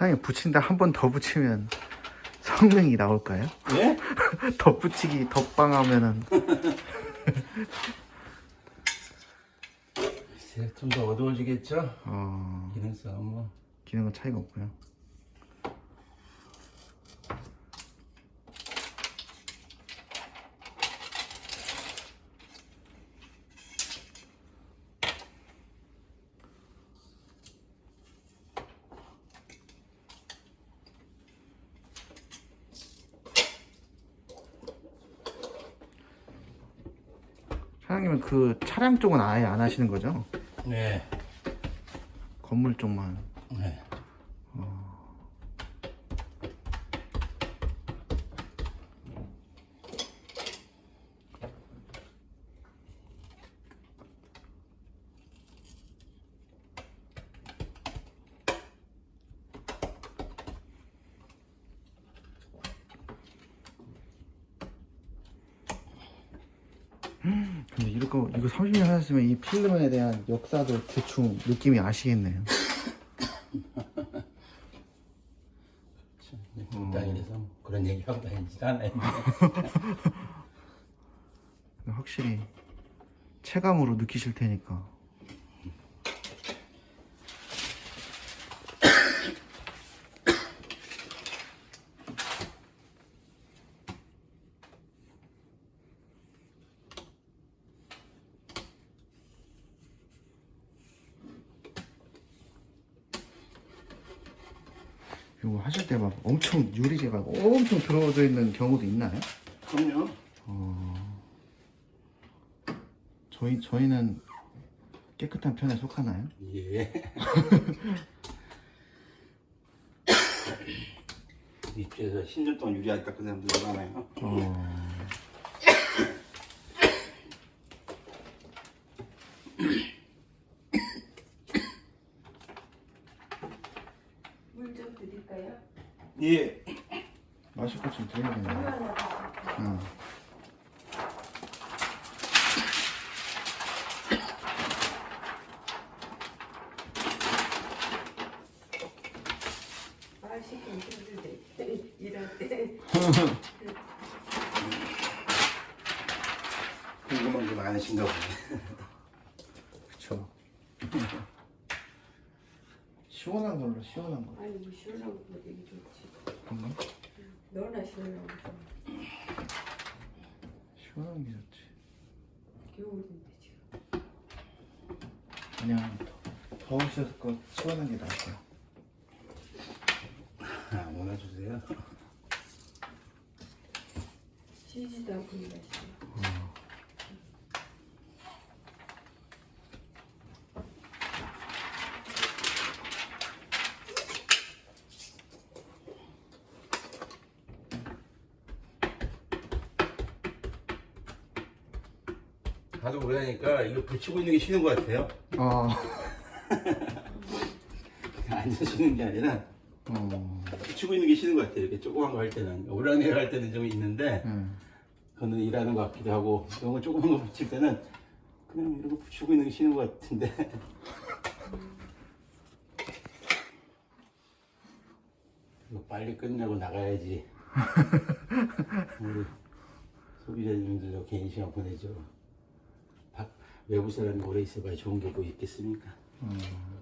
사장님 붙인다 한 번 더 붙이면 성능이 나올까요? 예? 덧붙이기 덧방 하면은 좀 더 어두워지겠죠? 어, 기능성 뭐. 기능은 차이가 없고요. 사장님은 그 차량 쪽은 아예 안 하시는 거죠? 네. 건물 쪽만. 네. 근데 이거 이거 30년 하셨으면 이 필름에 대한 역사도 대충 느낌이 아시겠네요. 땅이라서 그런 얘기 하고 다니지 않아요. 확실히 체감으로 느끼실 테니까. 이거 하실 때 막 엄청 유리재가 엄청 들어져 있는 경우도 있나요? 그럼요. 저희 저희는 깨끗한 편에 속하나요? 예. 입주해서 10년 동안 유리하게 깎은 사람들 많아요. 어. 물 좀 드릴까요? 예. 마실 것좀 드려야겠네요. 하나 드릴까요? 응. 맛있게 드릴 일할 때 궁금한 게 많으신가 보네. 그쵸. 시원한 걸로 시원한 거. 아니 뭐 시원한 거 되게 좋지 그런가? 너나 시원한 거 좋아. 시원한 게 좋지. 겨울인데 지금 그냥 더- 더우셔서 거 시원한 게 나을 거야. 아무나 주세요. 쉬지도 않고 일하시네 하도 오래 하니까 이거 붙이고 있는 게 쉬는 것 같아요. 어. 앉아 쉬는 게 아니라 어. 붙이고 있는 게 쉬는 것 같아요. 이렇게 조그만 거 할 때는. 오랑내가 할 때는 좀 있는데, 응. 그거는 일하는 것 같기도 하고, 이런 거 조그만 거 붙일 때는 그냥 이러고 붙이고 있는 게 쉬는 것 같은데. 이거 빨리 끝내고 나가야지. 우리 소비자님들도 개인 시간 보내죠. 밖- 외부 사람이 오래 있어봐야 좋은 게 뭐 있겠습니까? 어.